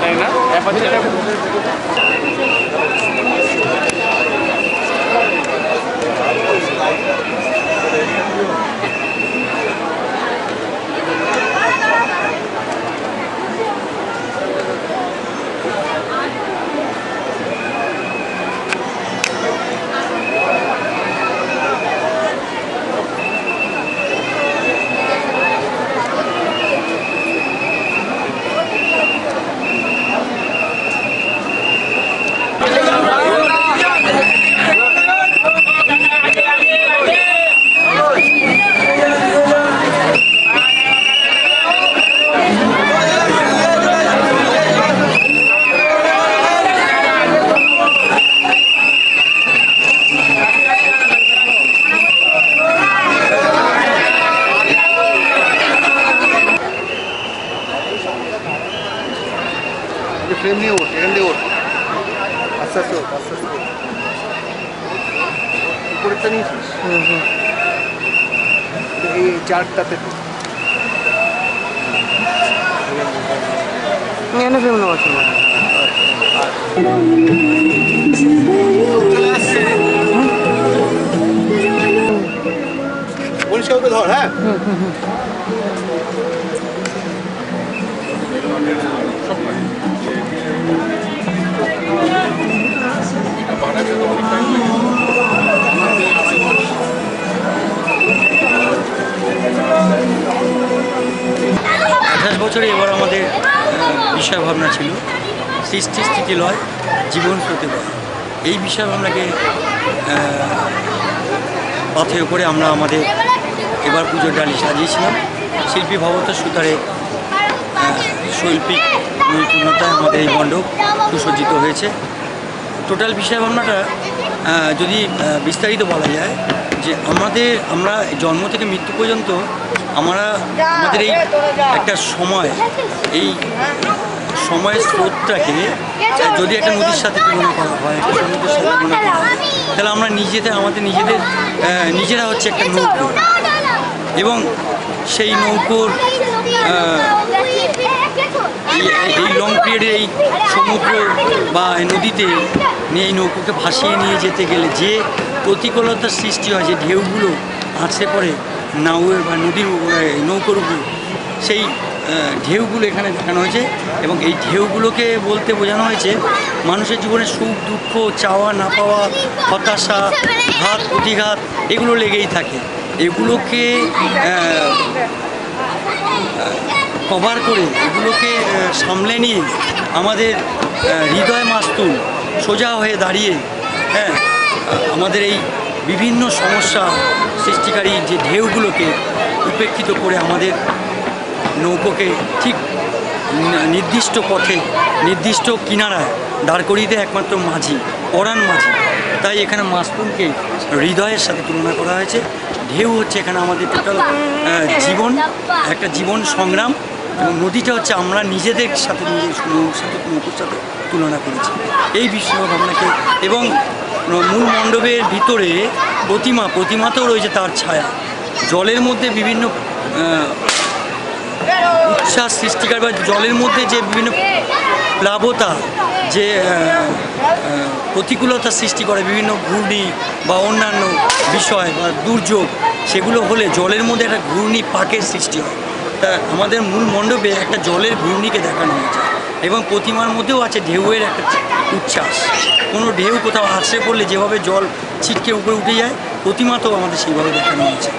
তাই না? ফ্রেম নিয়ে ওঠ এখান দিয়ে ওঠ আস্তে আস্তে আস্তে আস্তে উপরেরটা নিয়েছিস এই চারটাতে। তো। এখানে ফেম নেওয়া ছিল পরিষ্কার ধর হ্যাঁ? বছরে এবার আমাদের বিষয় ভাবনা ছিল। সৃষ্টি স্থিতি লয়, জীবন প্রতিভা এই বিষয় ভাবনাকে পাথেয় করে আমরা আমাদের এবার পুজোর ডালি সাজিয়েছিলাম। শিল্পী ভবত সুতারে শৈল্পিক নৈপুণ্যতায় আমাদের এই মণ্ডপ সুসজ্জিত হয়েছে। টোটাল বিষয় ভাবনাটা যদি বিস্তারিত বলা যায় যে আমাদের, আমরা জন্ম থেকে মৃত্যু পর্যন্ত আমরা আমাদের এই একটা সময়, এই সময়ের স্রোতটাকে যদি একটা নদীর সাথে তুলনা করা হয়, একটা সমুদ্রের সাথে তুলনা করা হয়, তাহলে আমরা নিজেদের, আমাদের নিজেদের নিজেরা হচ্ছে একটা নৌকো। এবং সেই নৌকোর এই লং পিরিয়ডে এই সমুদ্র বা নদীতে এই নৌকোকে ভাসিয়ে নিয়ে যেতে গেলে যে প্রতিকূলতার সৃষ্টি হয়, যে ঢেউগুলো আছড়ে পড়ে নাউয়ের বা নদীর নৌকোর উপর, সেই ঢেউগুলো এখানে দেখানো হয়েছে এবং এই ঢেউগুলোকে বলতে বোঝানো হয়েছে মানুষের জীবনে সুখ, দুঃখ, চাওয়া, না পাওয়া, হতাশা, ঘাত, প্রতিঘাত এগুলো লেগেই থাকে। এগুলোকে কভার করে এগুলোকে সামলে নিয়ে আমাদের হৃদয় মাস্তুল সোজা হয়ে দাঁড়িয়ে হ্যাঁ আমাদের এই বিভিন্ন সমস্যা সৃষ্টিকারী যে ঢেউগুলোকে উপেক্ষিত করে আমাদের নৌকোকে ঠিক নির্দিষ্ট পথে, নির্দিষ্ট কিনারায় দাঁড় করিয়ে দেয় একমাত্র মাঝি, পরাণ মাঝি। তাই এখানে মাসপুরকে হৃদয়ের সাথে তুলনা করা হয়েছে। ঢেউ হচ্ছে এখানে আমাদের টোটাল জীবন, একটা জীবন সংগ্রাম। এবং নদীটা হচ্ছে আমরা নিজেদের সাথে নিজের সাথে নৌকোর সাথে তুলনা করেছি। এই বিশ্ব ভাবনাকে এবং মূল মণ্ডপের ভিতরে প্রতিমা, প্রতিমাতেও রয়েছে তার ছায়া। জলের মধ্যে বিভিন্ন উচ্ছ্বাস সৃষ্টিকার বা জলের মধ্যে যে বিভিন্ন প্লাবতা, যে প্রতিকূলতা সৃষ্টি করে, বিভিন্ন ঘূর্ণি বা অন্যান্য বিষয় বা দুর্যোগ, সেগুলো হলে জলের মধ্যে একটা ঘূর্ণি পাকের সৃষ্টি হয়। তা আমাদের মূল মণ্ডপে একটা জলের ঘূর্ণিকে দেখানো হয়েছে। এবং প্রতিমার মধ্যেও আছে ঢেউয়ের একটা উচ্ছ্বাস। কোনো ঢেউ কোথাও আছড়ে পড়লে যেভাবে জল ছিটকে উপরে উঠে যায় প্রতিমাতেও আমাদের সেইভাবে দেখানো হয়েছে।